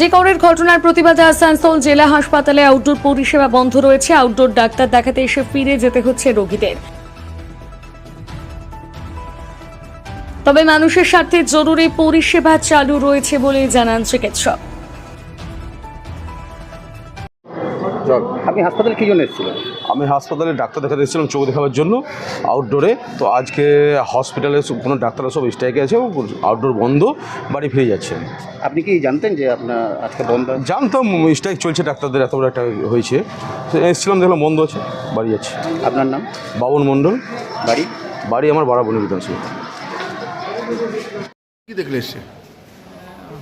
যে করের ঘটনার প্রতিবাদে আসানসোল জেলা হাসপাতালে আউটডোর পরিষেবা বন্ধ রয়েছে। আউটডোর ডাক্তার দেখাতে এসে ফিরে যেতে হচ্ছে রোগীদের। তবে মানুষের স্বার্থে জরুরি পরিষেবা চালু রয়েছে বলে জানান চিকিৎসক। আপনি হাসপাতালে কি জন্য এসেছিলেন আমি হাসপাতালে ডাক্তার দেখাতে এসেছিলাম চোখ দেখাবার জন্য আউটডোরে তো আজকে হসপিটালে সব- কোনো ডাক্তাররা সব স্ট্রাইকে আছে আউটডোর বন্ধ বাড়ি ফিরে যাচ্ছে আপনি কি জানতেন যে আপনার আজকে বন্ধ আছে? জানতাম স্ট্রাইক চলছে ডাক্তারদের এত বড় একটা হয়েছে তো এসেছিলাম দেখলাম বন্ধ আছে বাড়ি যাচ্ছে আপনার নাম বাবন মণ্ডল বাড়ি বাড়ি আমার বাড়াবনি বিধানসভা কি দেখলে এসছে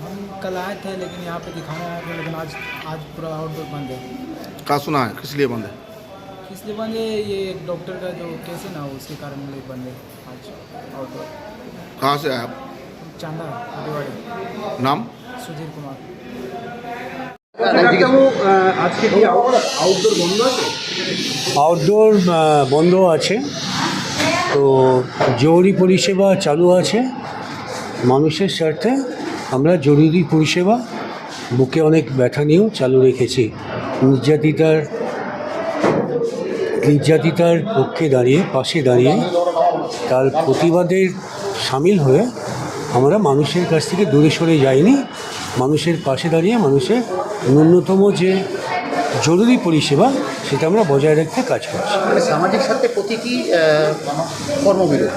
हम कल आए थे लेकिन यहाँ पे दिखाने आए थे लेकिन आज आज पूरा आउटडोर बंद है कहा सुना है किस लिए बंद है इसलिए बंद है ये एक डॉक्टर का जो केस है ना उसके कारण लिए बंद है आज आउटडोर कहाँ से आए आप चांदा रेवाड़ी नाम सुधीर कुमार আউটডোর আহ, বন্ধ আছে তো জরুরি পরিষেবা চালু আছে মানুষের স্বার্থে আমরা জরুরি পরিষেবা বুকে অনেক ব্যথা নিয়েও চালু রেখেছি নির্যাতিতার নির্যাতিতার পক্ষে দাঁড়িয়ে পাশে দাঁড়িয়ে তার প্রতিবাদের সামিল হয়ে আমরা মানুষের কাছ থেকে দূরে সরে যাইনি। মানুষের পাশে দাঁড়িয়ে মানুষের ন্যূনতম যে জরুরি পরিষেবা সেটা আমরা বজায় রাখতে কাজ করছি। সামাজিক স্বার্থে প্রতীকী আহ, কর্মবিরতি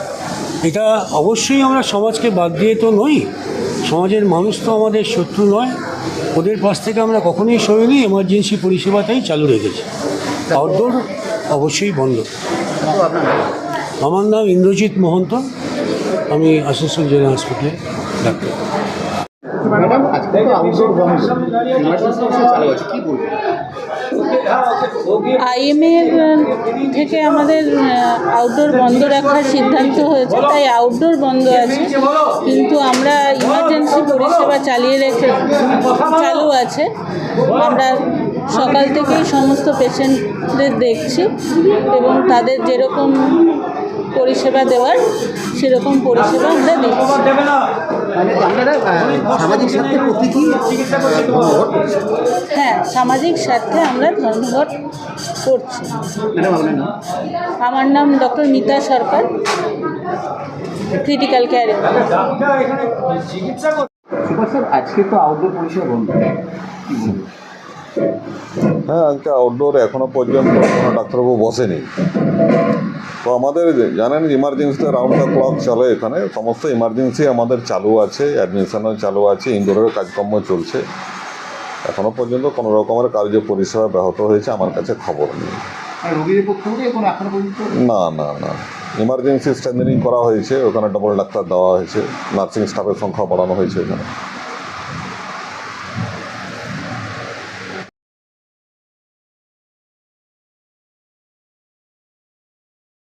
এটা অবশ্যই আমরা সমাজকে বাদ দিয়ে তো নই। সমাজের মানুষ তো আমাদের শত্রু নয়। ওদের পাশ থেকে আমরা কখনোই সরিনি এমার্জেন্সি পরিষেবাটাই চালু রেখেছি। আউটডোর অবশ্যই বন্ধ? আমার নাম ইন্দ্রজিৎ মহন্ত আমি আসানসোল জেলা হাসপাতালে ডাক্তার। ম্যাডাম আজকে তো আউটডোর বন্ধ। ইমার্জেন্সি চালু আছে কি বলবেন? আইএমএর থেকে আমাদের আউটডোর বন্ধ রাখার সিদ্ধান্ত হয়েছে তাই আউটডোর বন্ধ আছে। কিন্তু আমরা পরিষেবা চালিয়ে রেখে চালু আছে। আমরা সকাল থেকেই সমস্ত পেশেন্টদের দেখছি এবং তাদের যেরকম পরিষেবা দেওয়ার সেরকম পরিষেবা আমরা দিচ্ছি মানে। হ্যাঁ সামাজিক স্বার্থে আমরা ধন্যবাদ করছি। আমার নাম doctor Mita Sarkar critical care. Super sir আজকে তো আউটডোর পরিষেবা বন্ধ। হ্যাঁ আজকে আউটডোর এখনও পর্যন্ত কোনো ডাক্তারবাবু বসেনি। তো আমাদের জানেন ইমার্জেন্সিতে রাউন্ড দ্য ক্লক চলে এখানে সমস্ত ইমার্জেন্সি আমাদের চালু আছে অ্যাডমিশনও চালু আছে ইনডোরের কাজকর্ম চলছে। এখনও পর্যন্ত কোনো রকমের কার্য পরিষেবা ব্যাহত হয়েছে আমার কাছে খবর নেই। না না না। ইমার্জেন্সি স্ট্রেন্থেনিং করা হয়েছে, ওখানে ডবল ডাক্তার দেওয়া হয়েছে নার্সিং স্টাফের সংখ্যা বাড়ানো হয়েছে ওখানে।